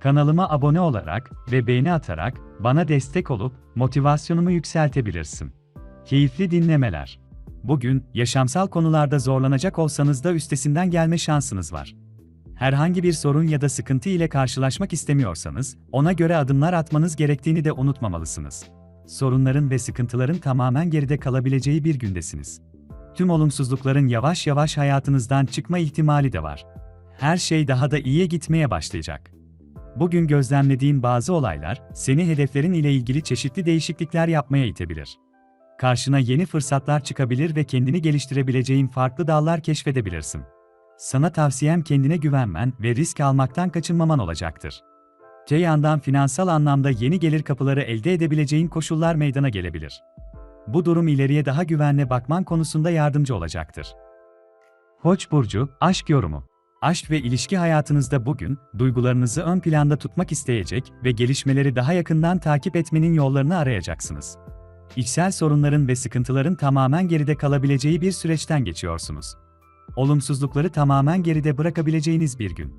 Kanalıma abone olarak ve beğeni atarak bana destek olup motivasyonumu yükseltebilirsin. Keyifli dinlemeler. Bugün yaşamsal konularda zorlanacak olsanız da üstesinden gelme şansınız var. Herhangi bir sorun ya da sıkıntı ile karşılaşmak istemiyorsanız, ona göre adımlar atmanız gerektiğini de unutmamalısınız. Sorunların ve sıkıntıların tamamen geride kalabileceği bir gündesiniz. Tüm olumsuzlukların yavaş yavaş hayatınızdan çıkma ihtimali de var. Her şey daha da iyiye gitmeye başlayacak. Bugün gözlemlediğin bazı olaylar, seni hedeflerin ile ilgili çeşitli değişiklikler yapmaya itebilir. Karşına yeni fırsatlar çıkabilir ve kendini geliştirebileceğin farklı dallar keşfedebilirsin. Sana tavsiyem kendine güvenmen ve risk almaktan kaçınmaman olacaktır. Te yandan finansal anlamda yeni gelir kapıları elde edebileceğin koşullar meydana gelebilir. Bu durum ileriye daha güvenle bakman konusunda yardımcı olacaktır. Koç burcu aşk yorumu. Aşk ve ilişki hayatınızda bugün duygularınızı ön planda tutmak isteyecek ve gelişmeleri daha yakından takip etmenin yollarını arayacaksınız. İçsel sorunların ve sıkıntıların tamamen geride kalabileceği bir süreçten geçiyorsunuz. Olumsuzlukları tamamen geride bırakabileceğiniz bir gün.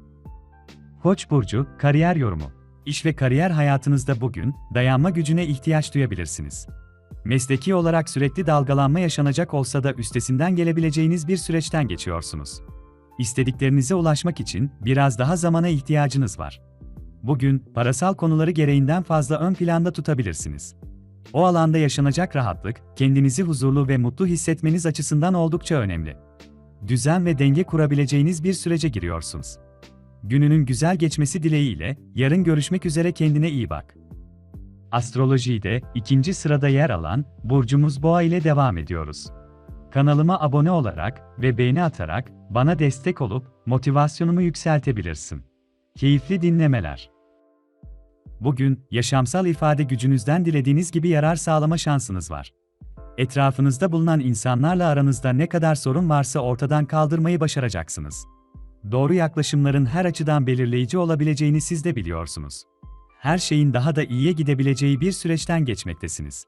Koç burcu kariyer yorumu. İş ve kariyer hayatınızda bugün dayanma gücüne ihtiyaç duyabilirsiniz. Mesleki olarak sürekli dalgalanma yaşanacak olsa da üstesinden gelebileceğiniz bir süreçten geçiyorsunuz. İstediklerinize ulaşmak için biraz daha zamana ihtiyacınız var. Bugün parasal konuları gereğinden fazla ön planda tutabilirsiniz. O alanda yaşanacak rahatlık, kendinizi huzurlu ve mutlu hissetmeniz açısından oldukça önemli. Düzen ve denge kurabileceğiniz bir sürece giriyorsunuz. Gününün güzel geçmesi dileğiyle, yarın görüşmek üzere kendine iyi bak. Astrolojide ikinci sırada yer alan burcumuz Boğa ile devam ediyoruz. Kanalıma abone olarak ve beğeni atarak bana destek olup motivasyonumu yükseltebilirsin. Keyifli dinlemeler. Bugün yaşamsal ifade gücünüzden dilediğiniz gibi yarar sağlama şansınız var. Etrafınızda bulunan insanlarla aranızda ne kadar sorun varsa ortadan kaldırmayı başaracaksınız. Doğru yaklaşımların her açıdan belirleyici olabileceğini siz de biliyorsunuz. Her şeyin daha da iyiye gidebileceği bir süreçten geçmektesiniz.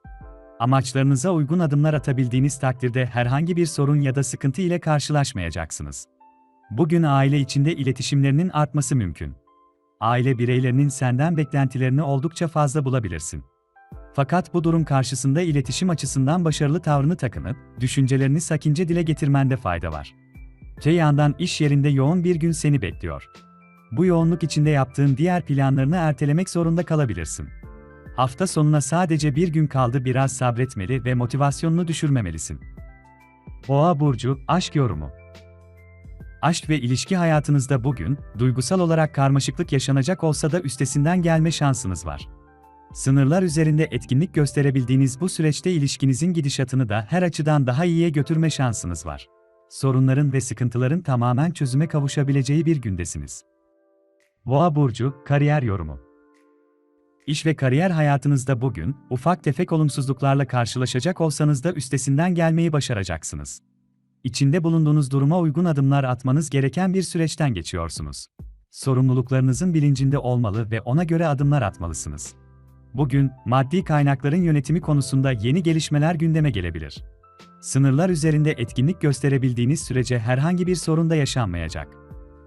Amaçlarınıza uygun adımlar atabildiğiniz takdirde herhangi bir sorun ya da sıkıntı ile karşılaşmayacaksınız. Bugün aile içinde iletişimlerinin artması mümkün. Aile bireylerinin senden beklentilerini oldukça fazla bulabilirsin. Fakat bu durum karşısında iletişim açısından başarılı tavrını takınıp, düşüncelerini sakince dile getirmende fayda var. Te yandan iş yerinde yoğun bir gün seni bekliyor. Bu yoğunluk içinde yaptığın diğer planlarını ertelemek zorunda kalabilirsin. Hafta sonuna sadece bir gün kaldı biraz sabretmeli ve motivasyonunu düşürmemelisin. Boğa Burcu, Aşk Yorumu Aşk ve ilişki hayatınızda bugün, duygusal olarak karmaşıklık yaşanacak olsa da üstesinden gelme şansınız var. Sınırlar üzerinde etkinlik gösterebildiğiniz bu süreçte ilişkinizin gidişatını da her açıdan daha iyiye götürme şansınız var. Sorunların ve sıkıntıların tamamen çözüme kavuşabileceği bir gündesiniz. Boğa burcu kariyer yorumu. İş ve kariyer hayatınızda bugün ufak tefek olumsuzluklarla karşılaşacak olsanız da üstesinden gelmeyi başaracaksınız. İçinde bulunduğunuz duruma uygun adımlar atmanız gereken bir süreçten geçiyorsunuz. Sorumluluklarınızın bilincinde olmalı ve ona göre adımlar atmalısınız. Bugün maddi kaynakların yönetimi konusunda yeni gelişmeler gündeme gelebilir. Sınırlar üzerinde etkinlik gösterebildiğiniz sürece herhangi bir sorun da yaşanmayacak.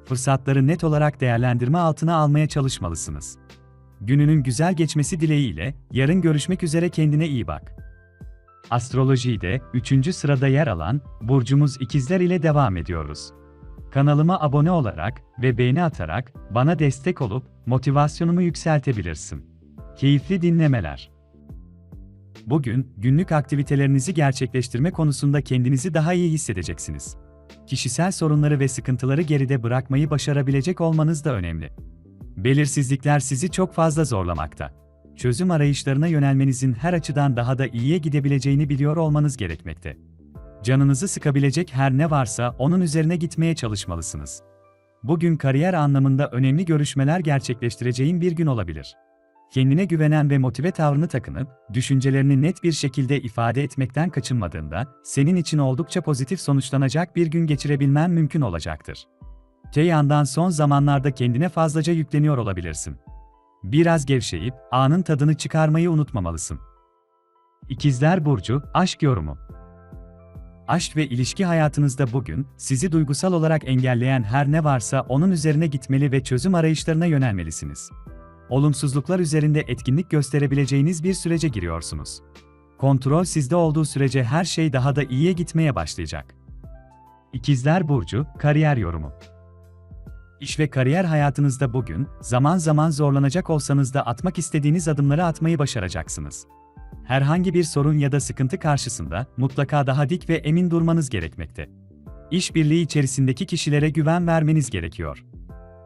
Fırsatları net olarak değerlendirme altına almaya çalışmalısınız. Gününün güzel geçmesi dileğiyle yarın görüşmek üzere kendine iyi bak. Astrolojide 3. sırada yer alan burcumuz ikizler ile devam ediyoruz. Kanalıma abone olarak ve beğeni atarak bana destek olup motivasyonumu yükseltebilirsin. Keyifli dinlemeler. Bugün günlük aktivitelerinizi gerçekleştirme konusunda kendinizi daha iyi hissedeceksiniz. Kişisel sorunları ve sıkıntıları geride bırakmayı başarabilecek olmanız da önemli. Belirsizlikler sizi çok fazla zorlamakta. Çözüm arayışlarına yönelmenizin her açıdan daha da iyiye gidebileceğini biliyor olmanız gerekmekte. Canınızı sıkabilecek her ne varsa onun üzerine gitmeye çalışmalısınız. Bugün kariyer anlamında önemli görüşmeler gerçekleştireceğin bir gün olabilir. Kendine güvenen ve motive tavrını takınıp, düşüncelerini net bir şekilde ifade etmekten kaçınmadığında, senin için oldukça pozitif sonuçlanacak bir gün geçirebilmen mümkün olacaktır. Yandan son zamanlarda kendine fazlaca yükleniyor olabilirsin. Biraz gevşeyip, anın tadını çıkarmayı unutmamalısın. İkizler Burcu, Aşk Yorumu Aşk ve ilişki hayatınızda bugün, sizi duygusal olarak engelleyen her ne varsa onun üzerine gitmeli ve çözüm arayışlarına yönelmelisiniz. Olumsuzluklar üzerinde etkinlik gösterebileceğiniz bir sürece giriyorsunuz. Kontrol sizde olduğu sürece her şey daha da iyiye gitmeye başlayacak. İkizler Burcu, Kariyer Yorumu İş ve kariyer hayatınızda bugün, zaman zaman zorlanacak olsanız da atmak istediğiniz adımları atmayı başaracaksınız. Herhangi bir sorun ya da sıkıntı karşısında mutlaka daha dik ve emin durmanız gerekmekte. İşbirliği içerisindeki kişilere güven vermeniz gerekiyor.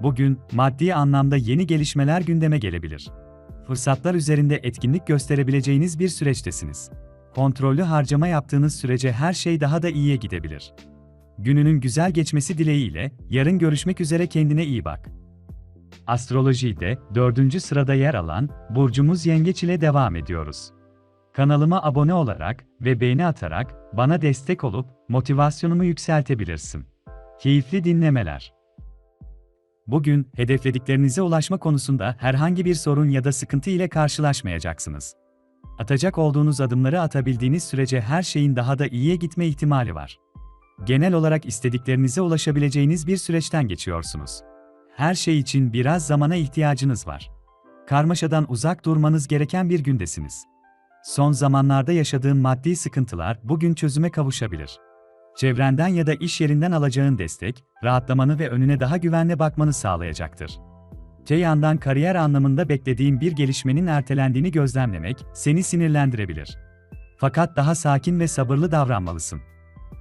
Bugün maddi anlamda yeni gelişmeler gündeme gelebilir. Fırsatlar üzerinde etkinlik gösterebileceğiniz bir süreçtesiniz. Kontrollü harcama yaptığınız sürece her şey daha da iyiye gidebilir. Gününün güzel geçmesi dileğiyle, yarın görüşmek üzere kendine iyi bak. Astrolojide dördüncü sırada yer alan burcumuz Yengeç ile devam ediyoruz. Kanalıma abone olarak ve beğeni atarak bana destek olup motivasyonumu yükseltebilirsin. Keyifli dinlemeler. Bugün hedeflediklerinize ulaşma konusunda herhangi bir sorun ya da sıkıntı ile karşılaşmayacaksınız. Atacak olduğunuz adımları atabildiğiniz sürece her şeyin daha da iyiye gitme ihtimali var. Genel olarak istediklerinize ulaşabileceğiniz bir süreçten geçiyorsunuz. Her şey için biraz zamana ihtiyacınız var. Karmaşadan uzak durmanız gereken bir gündesiniz. Son zamanlarda yaşadığın maddi sıkıntılar bugün çözüme kavuşabilir. Çevrenden ya da iş yerinden alacağın destek, rahatlamanı ve önüne daha güvenle bakmanı sağlayacaktır. Te yandan kariyer anlamında beklediğin bir gelişmenin ertelendiğini gözlemlemek seni sinirlendirebilir. Fakat daha sakin ve sabırlı davranmalısın.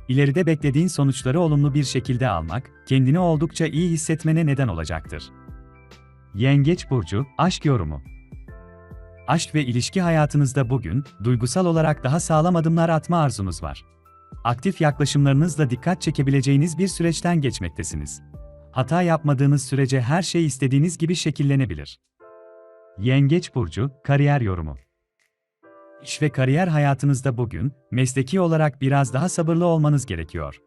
İleride beklediğin sonuçları olumlu bir şekilde almak, kendini oldukça iyi hissetmene neden olacaktır. Yengeç burcu, aşk yorumu. Aşk ve ilişki hayatınızda bugün duygusal olarak daha sağlam adımlar atma arzunuz var. Aktif yaklaşımlarınızla dikkat çekebileceğiniz bir süreçten geçmektesiniz. Hata yapmadığınız sürece her şey istediğiniz gibi şekillenebilir. Yengeç burcu, kariyer yorumu. İş ve kariyer hayatınızda bugün, mesleki olarak biraz daha sabırlı olmanız gerekiyor.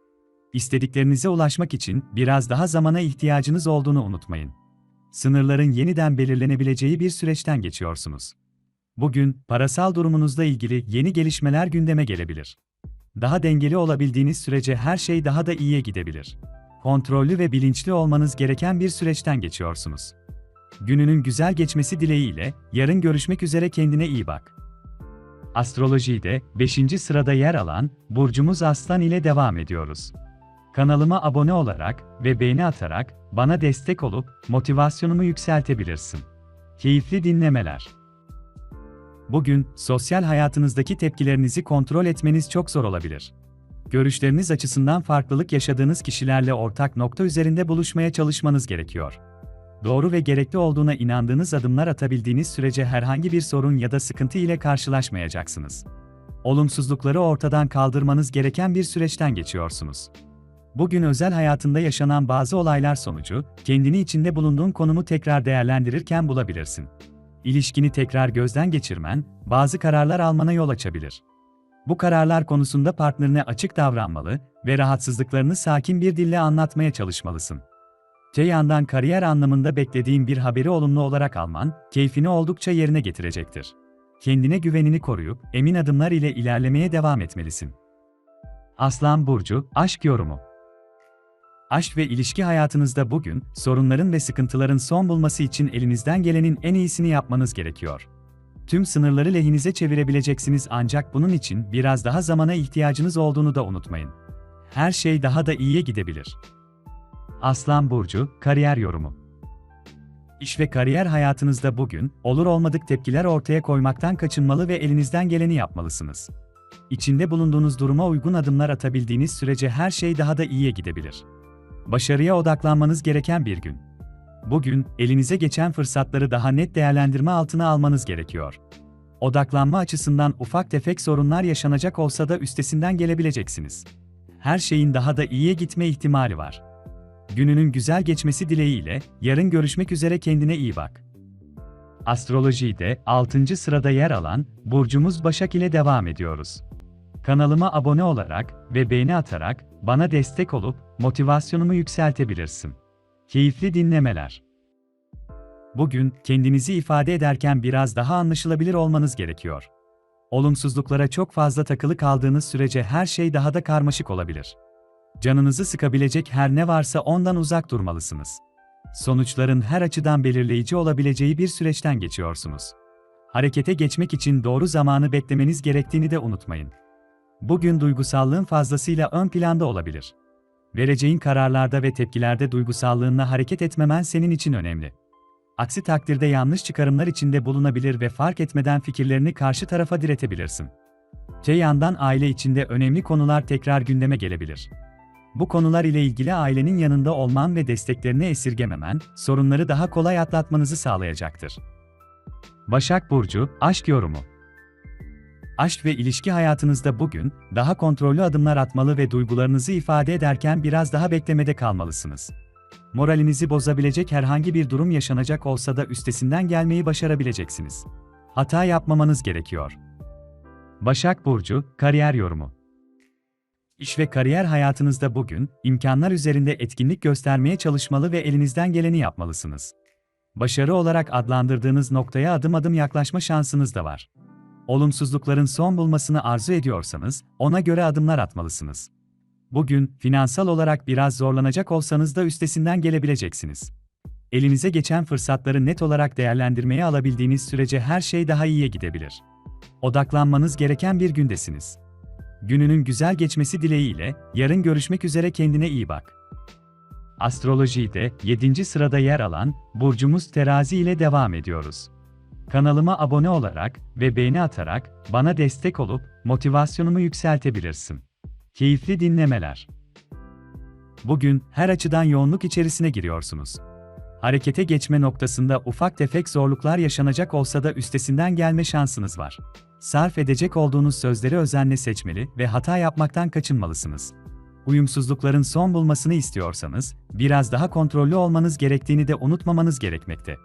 İstediklerinize ulaşmak için biraz daha zamana ihtiyacınız olduğunu unutmayın. Sınırların yeniden belirlenebileceği bir süreçten geçiyorsunuz. Bugün, parasal durumunuzla ilgili yeni gelişmeler gündeme gelebilir. Daha dengeli olabildiğiniz sürece her şey daha da iyiye gidebilir. Kontrollü ve bilinçli olmanız gereken bir süreçten geçiyorsunuz. Gününün güzel geçmesi dileğiyle, yarın görüşmek üzere kendine iyi bak. Astrolojide 5. sırada yer alan burcumuz Aslan ile devam ediyoruz. Kanalıma abone olarak ve beğeni atarak bana destek olup motivasyonumu yükseltebilirsin. Keyifli dinlemeler. Bugün sosyal hayatınızdaki tepkilerinizi kontrol etmeniz çok zor olabilir. Görüşleriniz açısından farklılık yaşadığınız kişilerle ortak nokta üzerinde buluşmaya çalışmanız gerekiyor. Doğru ve gerekli olduğuna inandığınız adımlar atabildiğiniz sürece herhangi bir sorun ya da sıkıntı ile karşılaşmayacaksınız. Olumsuzlukları ortadan kaldırmanız gereken bir süreçten geçiyorsunuz. Bugün özel hayatında yaşanan bazı olaylar sonucu, kendini içinde bulunduğun konumu tekrar değerlendirirken bulabilirsin. İlişkini tekrar gözden geçirmen, bazı kararlar almana yol açabilir. Bu kararlar konusunda partnerine açık davranmalı ve rahatsızlıklarını sakin bir dille anlatmaya çalışmalısın. Te yandan kariyer anlamında beklediğin bir haberi olumlu olarak alman, keyfini oldukça yerine getirecektir. Kendine güvenini koruyup, emin adımlar ile ilerlemeye devam etmelisin. Aslan Burcu, Aşk Yorumu Aşk ve ilişki hayatınızda bugün, sorunların ve sıkıntıların son bulması için elinizden gelenin en iyisini yapmanız gerekiyor. Tüm sınırları lehinize çevirebileceksiniz ancak bunun için biraz daha zamana ihtiyacınız olduğunu da unutmayın. Her şey daha da iyiye gidebilir. Aslan Burcu, Kariyer Yorumu İş ve kariyer hayatınızda bugün, olur olmadık tepkiler ortaya koymaktan kaçınmalı ve elinizden geleni yapmalısınız. İçinde bulunduğunuz duruma uygun adımlar atabildiğiniz sürece her şey daha da iyiye gidebilir. Başarıya odaklanmanız gereken bir gün. Bugün, elinize geçen fırsatları daha net değerlendirme altına almanız gerekiyor. Odaklanma açısından ufak tefek sorunlar yaşanacak olsa da üstesinden gelebileceksiniz. Her şeyin daha da iyiye gitme ihtimali var. Gününün güzel geçmesi dileğiyle, yarın görüşmek üzere kendine iyi bak. Astrolojide 6. sırada yer alan burcumuz Başak ile devam ediyoruz. Kanalıma abone olarak ve beğeni atarak bana destek olup motivasyonumu yükseltebilirsin. Keyifli dinlemeler. Bugün kendinizi ifade ederken biraz daha anlaşılabilir olmanız gerekiyor. Olumsuzluklara çok fazla takılı kaldığınız sürece her şey daha da karmaşık olabilir. Canınızı sıkabilecek her ne varsa ondan uzak durmalısınız. Sonuçların her açıdan belirleyici olabileceği bir süreçten geçiyorsunuz. Harekete geçmek için doğru zamanı beklemeniz gerektiğini de unutmayın. Bugün duygusallığın fazlasıyla ön planda olabilir. Vereceğin kararlarda ve tepkilerde duygusallığınla hareket etmemen senin için önemli. Aksi takdirde yanlış çıkarımlar içinde bulunabilir ve fark etmeden fikirlerini karşı tarafa diretebilirsin. Te yandan aile içinde önemli konular tekrar gündeme gelebilir. Bu konular ile ilgili ailenin yanında olman ve desteklerini esirgememen, sorunları daha kolay atlatmanızı sağlayacaktır. Başak Burcu, Aşk Yorumu Aşk ve ilişki hayatınızda bugün, daha kontrollü adımlar atmalı ve duygularınızı ifade ederken biraz daha beklemede kalmalısınız. Moralinizi bozabilecek herhangi bir durum yaşanacak olsa da üstesinden gelmeyi başarabileceksiniz. Hata yapmamanız gerekiyor. Başak Burcu, Kariyer Yorumu İş ve kariyer hayatınızda bugün, imkanlar üzerinde etkinlik göstermeye çalışmalı ve elinizden geleni yapmalısınız. Başarı olarak adlandırdığınız noktaya adım adım yaklaşma şansınız da var. Olumsuzlukların son bulmasını arzu ediyorsanız, ona göre adımlar atmalısınız. Bugün, finansal olarak biraz zorlanacak olsanız da üstesinden gelebileceksiniz. Elinize geçen fırsatları net olarak değerlendirmeye alabildiğiniz sürece her şey daha iyiye gidebilir. Odaklanmanız gereken bir gündesiniz. Gününün güzel geçmesi dileğiyle, yarın görüşmek üzere kendine iyi bak. Astrolojide 7. sırada yer alan burcumuz Terazi ile devam ediyoruz. Kanalıma abone olarak ve beğeni atarak bana destek olup motivasyonumu yükseltebilirsin. Keyifli dinlemeler. Bugün her açıdan yoğunluk içerisine giriyorsunuz. Harekete geçme noktasında ufak tefek zorluklar yaşanacak olsa da üstesinden gelme şansınız var. Sarf edecek olduğunuz sözleri özenle seçmeli ve hata yapmaktan kaçınmalısınız. Uyumsuzlukların son bulmasını istiyorsanız, biraz daha kontrollü olmanız gerektiğini de unutmamanız gerekmekte.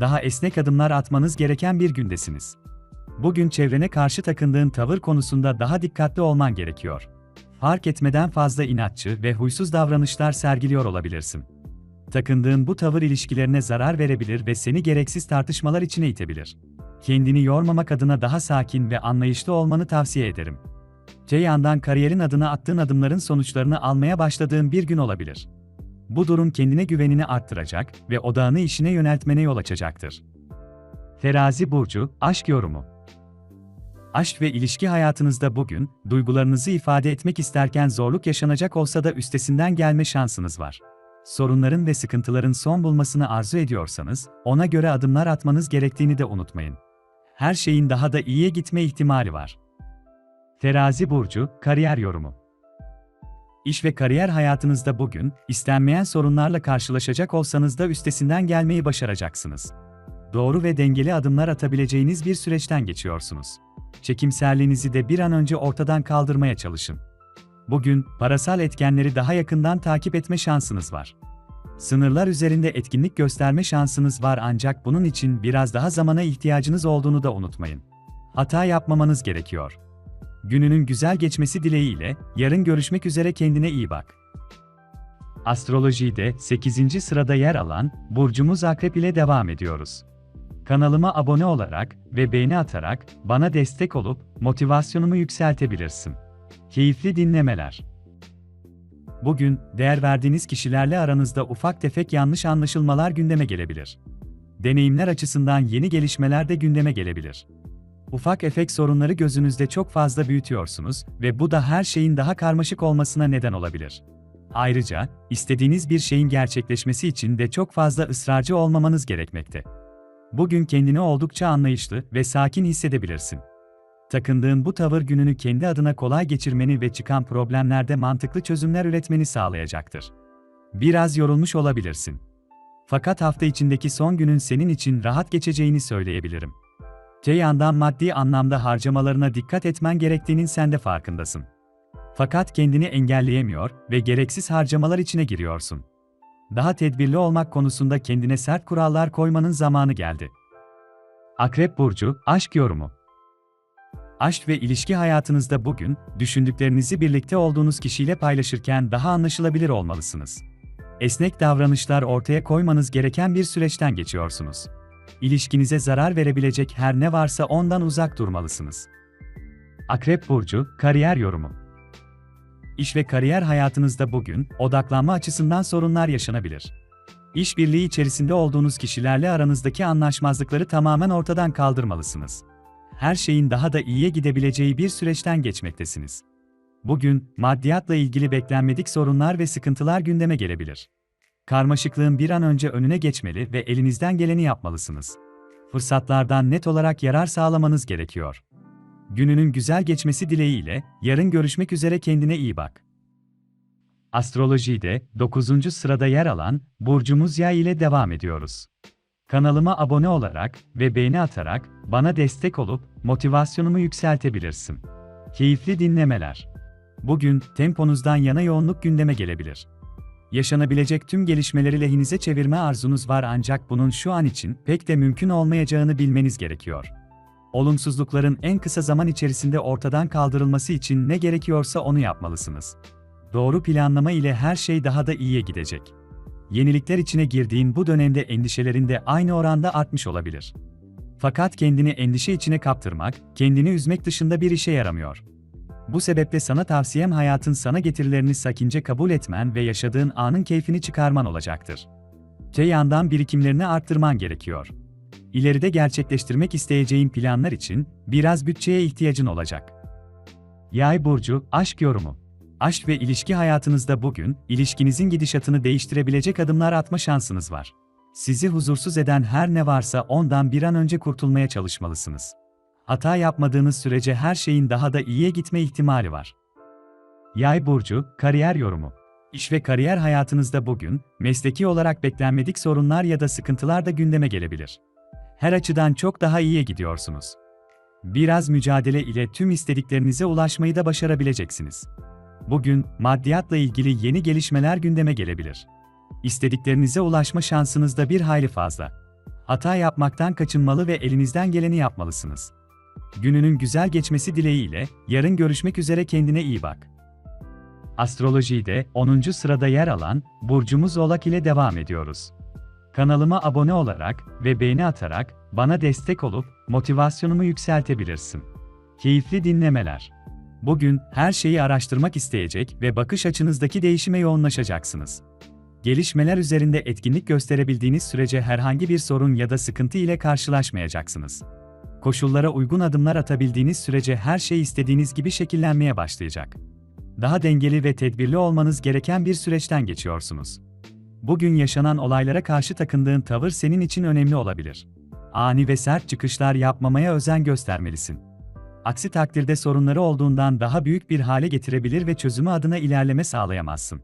Daha esnek adımlar atmanız gereken bir gündesiniz. Bugün çevrene karşı takındığın tavır konusunda daha dikkatli olman gerekiyor. Fark etmeden fazla inatçı ve huysuz davranışlar sergiliyor olabilirsin. Takındığın bu tavır ilişkilerine zarar verebilir ve seni gereksiz tartışmalar içine itebilir. Kendini yormamak adına daha sakin ve anlayışlı olmanı tavsiye ederim. Te yandan kariyerin adına attığın adımların sonuçlarını almaya başladığın bir gün olabilir. Bu durum kendine güvenini arttıracak ve odağını işine yöneltmene yol açacaktır. Terazi burcu, aşk yorumu. Aşk ve ilişki hayatınızda bugün duygularınızı ifade etmek isterken zorluk yaşanacak olsa da üstesinden gelme şansınız var. Sorunların ve sıkıntıların son bulmasını arzu ediyorsanız, ona göre adımlar atmanız gerektiğini de unutmayın. Her şeyin daha da iyiye gitme ihtimali var. Terazi burcu, kariyer yorumu. İş ve kariyer hayatınızda bugün, istenmeyen sorunlarla karşılaşacak olsanız da üstesinden gelmeyi başaracaksınız. Doğru ve dengeli adımlar atabileceğiniz bir süreçten geçiyorsunuz. Çekimserliğinizi de bir an önce ortadan kaldırmaya çalışın. Bugün, parasal etkenleri daha yakından takip etme şansınız var. Sınırlar üzerinde etkinlik gösterme şansınız var ancak bunun için biraz daha zamana ihtiyacınız olduğunu da unutmayın. Hata yapmamanız gerekiyor. Gününün güzel geçmesi dileğiyle, yarın görüşmek üzere kendine iyi bak. Astrolojide 8. sırada yer alan burcumuz Akrep ile devam ediyoruz. Kanalıma abone olarak ve beğeni atarak bana destek olup motivasyonumu yükseltebilirsin. Keyifli dinlemeler. Bugün değer verdiğiniz kişilerle aranızda ufak tefek yanlış anlaşılmalar gündeme gelebilir. Deneyimler açısından yeni gelişmeler de gündeme gelebilir. Ufak efek sorunları gözünüzde çok fazla büyütüyorsunuz ve bu da her şeyin daha karmaşık olmasına neden olabilir. Ayrıca, istediğiniz bir şeyin gerçekleşmesi için de çok fazla ısrarcı olmamanız gerekmekte. Bugün kendini oldukça anlayışlı ve sakin hissedebilirsin. Takındığın bu tavır gününü kendi adına kolay geçirmeni ve çıkan problemlerde mantıklı çözümler üretmeni sağlayacaktır. Biraz yorulmuş olabilirsin. Fakat hafta içindeki son günün senin için rahat geçeceğini söyleyebilirim. Te yandan maddi anlamda harcamalarına dikkat etmen gerektiğinin sen de farkındasın. Fakat kendini engelleyemiyor ve gereksiz harcamalar içine giriyorsun. Daha tedbirli olmak konusunda kendine sert kurallar koymanın zamanı geldi. Akrep Burcu, Aşk Yorumu Aşk ve ilişki hayatınızda bugün, düşündüklerinizi birlikte olduğunuz kişiyle paylaşırken daha anlaşılabilir olmalısınız. Esnek davranışlar ortaya koymanız gereken bir süreçten geçiyorsunuz. İlişkinize zarar verebilecek her ne varsa ondan uzak durmalısınız. Akrep Burcu, Kariyer Yorumu İş ve kariyer hayatınızda bugün, odaklanma açısından sorunlar yaşanabilir. İşbirliği içerisinde olduğunuz kişilerle aranızdaki anlaşmazlıkları tamamen ortadan kaldırmalısınız. Her şeyin daha da iyiye gidebileceği bir süreçten geçmektesiniz. Bugün, maddiyatla ilgili beklenmedik sorunlar ve sıkıntılar gündeme gelebilir. Karmaşıklığın bir an önce önüne geçmeli ve elinizden geleni yapmalısınız. Fırsatlardan net olarak yarar sağlamanız gerekiyor. Gününün güzel geçmesi dileğiyle, yarın görüşmek üzere kendine iyi bak. Astrolojide 9. sırada yer alan burcumuz Yay ile devam ediyoruz. Kanalıma abone olarak ve beğeni atarak bana destek olup motivasyonumu yükseltebilirsin. Keyifli dinlemeler. Bugün temponuzdan yana yoğunluk gündeme gelebilir. Yaşanabilecek tüm gelişmeleri lehinize çevirme arzunuz var ancak bunun şu an için pek de mümkün olmayacağını bilmeniz gerekiyor. Olumsuzlukların en kısa zaman içerisinde ortadan kaldırılması için ne gerekiyorsa onu yapmalısınız. Doğru planlama ile her şey daha da iyiye gidecek. Yenilikler içine girdiğin bu dönemde endişelerin de aynı oranda artmış olabilir. Fakat kendini endişe içine kaptırmak, kendini üzmek dışında bir işe yaramıyor. Bu sebeple sana tavsiyem hayatın sana getirilerini sakince kabul etmen ve yaşadığın anın keyfini çıkarman olacaktır. Te yandan birikimlerini arttırman gerekiyor. İleride gerçekleştirmek isteyeceğin planlar için biraz bütçeye ihtiyacın olacak. Yay burcu aşk yorumu. Aşk ve ilişki hayatınızda bugün ilişkinizin gidişatını değiştirebilecek adımlar atma şansınız var. Sizi huzursuz eden her ne varsa ondan bir an önce kurtulmaya çalışmalısınız. Hata yapmadığınız sürece her şeyin daha da iyiye gitme ihtimali var. Yay burcu kariyer yorumu. İş ve kariyer hayatınızda bugün mesleki olarak beklenmedik sorunlar ya da sıkıntılar da gündeme gelebilir. Her açıdan çok daha iyiye gidiyorsunuz. Biraz mücadele ile tüm istediklerinize ulaşmayı da başarabileceksiniz. Bugün maddiyatla ilgili yeni gelişmeler gündeme gelebilir. İstediklerinize ulaşma şansınız da bir hayli fazla. Hata yapmaktan kaçınmalı ve elinizden geleni yapmalısınız. Gününün güzel geçmesi dileğiyle yarın görüşmek üzere kendine iyi bak. Astrolojide 10. sırada yer alan burcumuz Oğlak ile devam ediyoruz. Kanalıma abone olarak ve beğeni atarak bana destek olup motivasyonumu yükseltebilirsin. Keyifli dinlemeler. Bugün her şeyi araştırmak isteyecek ve bakış açınızdaki değişime yoğunlaşacaksınız. Gelişmeler üzerinde etkinlik gösterebildiğiniz sürece herhangi bir sorun ya da sıkıntı ile karşılaşmayacaksınız. Koşullara uygun adımlar atabildiğiniz sürece her şey istediğiniz gibi şekillenmeye başlayacak. Daha dengeli ve tedbirli olmanız gereken bir süreçten geçiyorsunuz. Bugün yaşanan olaylara karşı takındığın tavır senin için önemli olabilir. Ani ve sert çıkışlar yapmamaya özen göstermelisin. Aksi takdirde sorunları olduğundan daha büyük bir hale getirebilir ve çözümü adına ilerleme sağlayamazsın.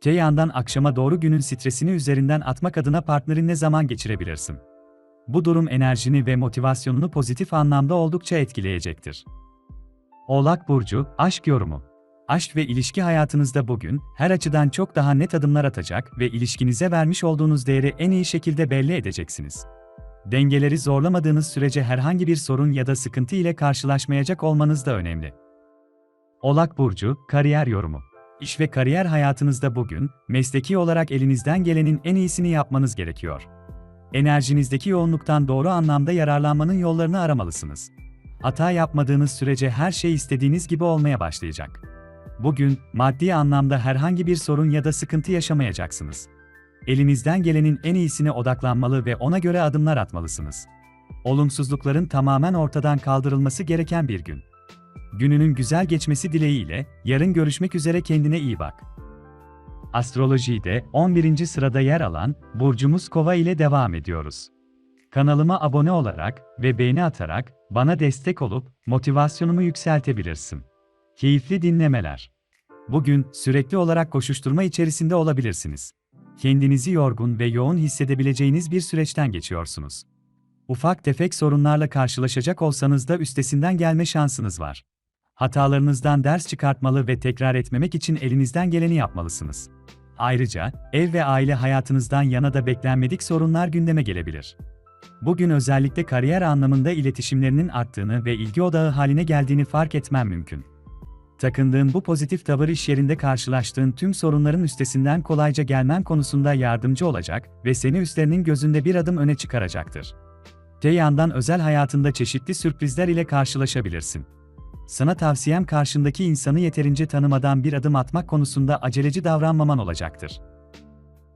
Te yandan akşama doğru günün stresini üzerinden atmak adına partnerinle zaman geçirebilirsin. Bu durum enerjini ve motivasyonunu pozitif anlamda oldukça etkileyecektir. Oğlak Burcu, Aşk Yorumu Aşk ve ilişki hayatınızda bugün, her açıdan çok daha net adımlar atacak ve ilişkinize vermiş olduğunuz değeri en iyi şekilde belli edeceksiniz. Dengeleri zorlamadığınız sürece herhangi bir sorun ya da sıkıntı ile karşılaşmayacak olmanız da önemli. Oğlak Burcu, Kariyer Yorumu İş ve kariyer hayatınızda bugün, mesleki olarak elinizden gelenin en iyisini yapmanız gerekiyor. Enerjinizdeki yoğunluktan doğru anlamda yararlanmanın yollarını aramalısınız. Hata yapmadığınız sürece her şey istediğiniz gibi olmaya başlayacak. Bugün, maddi anlamda herhangi bir sorun ya da sıkıntı yaşamayacaksınız. Elinizden gelenin en iyisine odaklanmalı ve ona göre adımlar atmalısınız. Olumsuzlukların tamamen ortadan kaldırılması gereken bir gün. Gününün güzel geçmesi dileğiyle, yarın görüşmek üzere kendine iyi bak. Astrolojide 11. sırada yer alan burcumuz Kova ile devam ediyoruz. Kanalıma abone olarak ve beğeni atarak bana destek olup motivasyonumu yükseltebilirsin. Keyifli dinlemeler. Bugün sürekli olarak koşuşturma içerisinde olabilirsiniz. Kendinizi yorgun ve yoğun hissedebileceğiniz bir süreçten geçiyorsunuz. Ufak tefek sorunlarla karşılaşacak olsanız da üstesinden gelme şansınız var. Hatalarınızdan ders çıkartmalı ve tekrar etmemek için elinizden geleni yapmalısınız. Ayrıca, ev ve aile hayatınızdan yana da beklenmedik sorunlar gündeme gelebilir. Bugün özellikle kariyer anlamında iletişimlerinin arttığını ve ilgi odağı haline geldiğini fark etmen mümkün. Takındığın bu pozitif tavır iş yerinde karşılaştığın tüm sorunların üstesinden kolayca gelmen konusunda yardımcı olacak ve seni üstlerinin gözünde bir adım öne çıkaracaktır. Te yandan özel hayatında çeşitli sürprizler ile karşılaşabilirsin. Sana tavsiyem karşındaki insanı yeterince tanımadan bir adım atmak konusunda aceleci davranmaman olacaktır.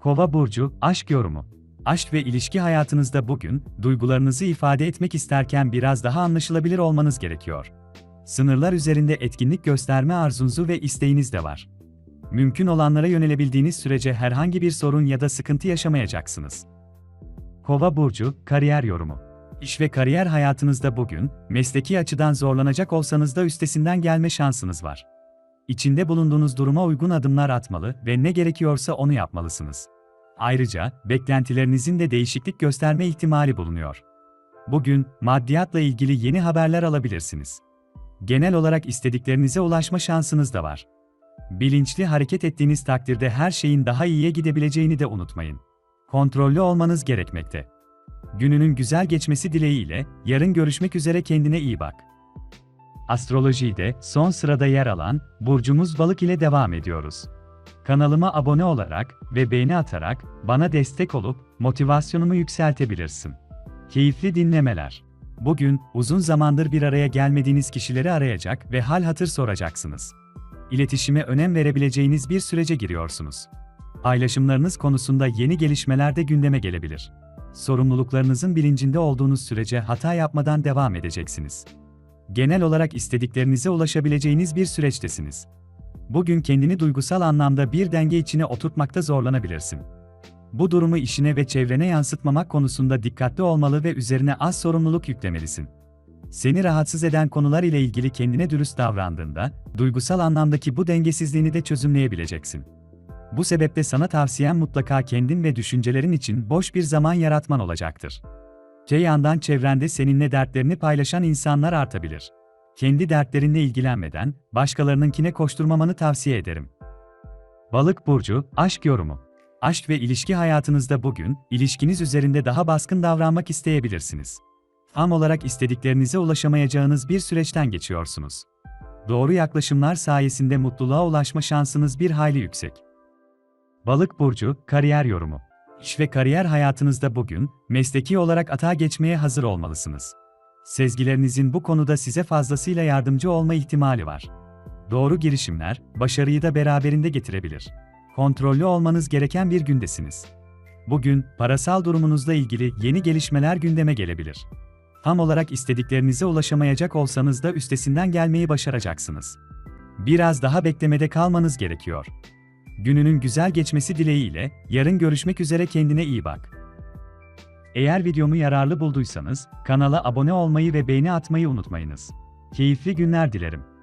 Kova burcu aşk yorumu. Aşk ve ilişki hayatınızda bugün duygularınızı ifade etmek isterken biraz daha anlaşılabilir olmanız gerekiyor. Sınırlar üzerinde etkinlik gösterme arzunuzu ve isteğiniz de var. Mümkün olanlara yönelebildiğiniz sürece herhangi bir sorun ya da sıkıntı yaşamayacaksınız. Kova burcu kariyer yorumu. İş ve kariyer hayatınızda bugün, mesleki açıdan zorlanacak olsanız da üstesinden gelme şansınız var. İçinde bulunduğunuz duruma uygun adımlar atmalı ve ne gerekiyorsa onu yapmalısınız. Ayrıca, beklentilerinizin de değişiklik gösterme ihtimali bulunuyor. Bugün, maddiyatla ilgili yeni haberler alabilirsiniz. Genel olarak istediklerinize ulaşma şansınız da var. Bilinçli hareket ettiğiniz takdirde her şeyin daha iyiye gidebileceğini de unutmayın. Kontrollü olmanız gerekmekte. Gününün güzel geçmesi dileğiyle, yarın görüşmek üzere kendine iyi bak. Astrolojide son sırada yer alan burcumuz balık ile devam ediyoruz. Kanalıma abone olarak ve beğeni atarak bana destek olup motivasyonumu yükseltebilirsin. Keyifli dinlemeler. Bugün uzun zamandır bir araya gelmediğiniz kişileri arayacak ve hal hatır soracaksınız. İletişime önem verebileceğiniz bir sürece giriyorsunuz. Paylaşımlarınız konusunda yeni gelişmeler de gündeme gelebilir. Sorumluluklarınızın bilincinde olduğunuz sürece hata yapmadan devam edeceksiniz. Genel olarak istediklerinize ulaşabileceğiniz bir süreçtesiniz. Bugün kendini duygusal anlamda bir denge içine oturtmakta zorlanabilirsin. Bu durumu işine ve çevrene yansıtmamak konusunda dikkatli olmalı ve üzerine az sorumluluk yüklemelisin. Seni rahatsız eden konular ile ilgili kendine dürüst davrandığında, duygusal anlamdaki bu dengesizliğini de çözümleyebileceksin. Bu sebeple sana tavsiyem mutlaka kendin ve düşüncelerin için boş bir zaman yaratman olacaktır. Te yandan çevrende seninle dertlerini paylaşan insanlar artabilir. Kendi dertlerinle ilgilenmeden, başkalarınınkine koşturmamanı tavsiye ederim. Balık burcu, aşk yorumu. Aşk ve ilişki hayatınızda bugün, ilişkiniz üzerinde daha baskın davranmak isteyebilirsiniz. Tam olarak istediklerinize ulaşamayacağınız bir süreçten geçiyorsunuz. Doğru yaklaşımlar sayesinde mutluluğa ulaşma şansınız bir hayli yüksek. Balık burcu, kariyer yorumu. İş ve kariyer hayatınızda bugün, mesleki olarak atağa geçmeye hazır olmalısınız. Sezgilerinizin bu konuda size fazlasıyla yardımcı olma ihtimali var. Doğru girişimler, başarıyı da beraberinde getirebilir. Kontrollü olmanız gereken bir gündesiniz. Bugün, parasal durumunuzla ilgili yeni gelişmeler gündeme gelebilir. Tam olarak istediklerinize ulaşamayacak olsanız da üstesinden gelmeyi başaracaksınız. Biraz daha beklemede kalmanız gerekiyor. Gününün güzel geçmesi dileğiyle, yarın görüşmek üzere kendine iyi bak. Eğer videomu yararlı bulduysanız, kanala abone olmayı ve beğeni atmayı unutmayınız. Keyifli günler dilerim.